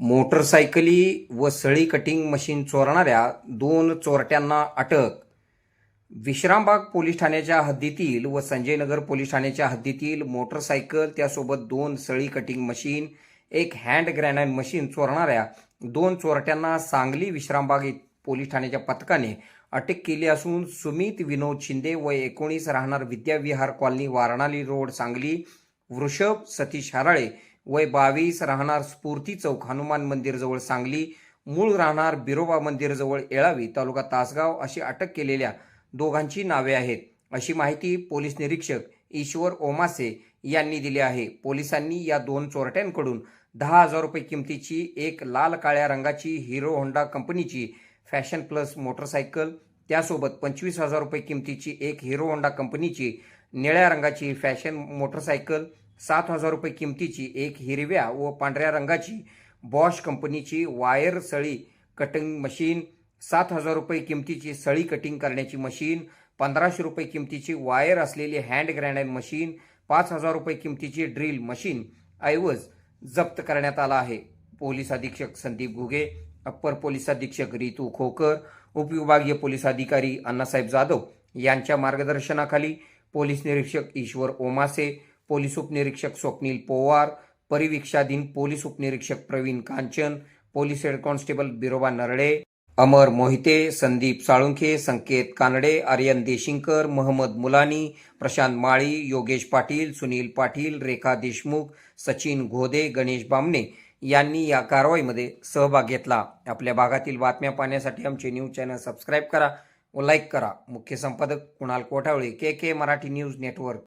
मोटरसायकली व सळी cutting machine चोरणाऱ्या दोन चोरट्यांना अटक. विश्रामबाग पोलीस ठाण्याच्या हद्दीतील व संजयनगर पोलीस ठाण्याच्या हद्दीतील मोटरसायकल त्यासोबत दोन सळी कटिंग मशीन एक हँड ग्रॅनाईड मशीन चोरणाऱ्या दोन चोरट्यांना सांगली विश्रामबाग पोलीस ठाण्याच्या पथकाने अटक केली असून सुमित विनोद शिंदे व एकोणीस राहणार विद्याविहार कॉलनी वारणाली रोड सांगली वृषभ सतीश हराळे वय बावीस राहणार स्फूर्ती चौक हनुमान मंदिरजवळ सांगली मूळ राहणार बिरोबा मंदिरजवळ येळावी तालुका तासगाव अशी अटक केलेल्या दोघांची नावे आहेत. अशी माहिती पोलीस निरीक्षक ईश्वर ओमासे यांनी दिली आहे. पोलिसांनी या दोन चोरट्यांकडून दहा हजार रुपये किमतीची एक लाल काळ्या रंगाची हिरो होंडा कंपनीची फॅशन प्लस मोटरसायकल त्यासोबत पंचवीस हजार रुपये किमतीची एक हिरो होंडा कंपनीची निळ्या रंगाची फॅशन मोटरसायकल सात हजार रुपये किमतीची एक हिरव्या व पांढऱ्या रंगाची बॉश कंपनीची वायर सळी कटिंग मशीन सात हजार रुपये किमतीची सळी कटिंग करण्याची मशीन पंधराशे रुपये किमतीची वायर असलेली हँड ग्रॅनाइट मशीन पाच हजार रुपये किमतीची ड्रिल मशीन ऐवज जप्त करण्यात आला आहे. पोलीस अधीक्षक संदीप घुगे अप्पर पोलीस अधीक्षक रितू खोकर उपविभागीय पोलीस अधिकारी अण्णासाहेब जाधव यांच्या मार्गदर्शनाखाली पोलीस निरीक्षक ईश्वर ओमासे पोलीस उपनिरीक्षक स्वप्नील पोवार परिवीक्षाधीन पोलीस उपनिरीक्षक Pravin Kanchan police head constable Biroba Narde Amar Mohite Sandeep Salunkhe Sanket Kanade Aryan Deshinkar Mohammad Mulani Prashant Mali Yogesh Patil Sunil Patil Rekha Deshmukh Sachin Ghode Ganesh Bamne यांनी या कारवाईमध्ये सहभाग घेतला. आपल्या भागातील बातम्या पाहण्यासाठी आमचे न्यूज चॅनल सबस्क्राईब करा व लाईक करा. मुख्य संपादक Kunal Kothawale K K Marathi news network.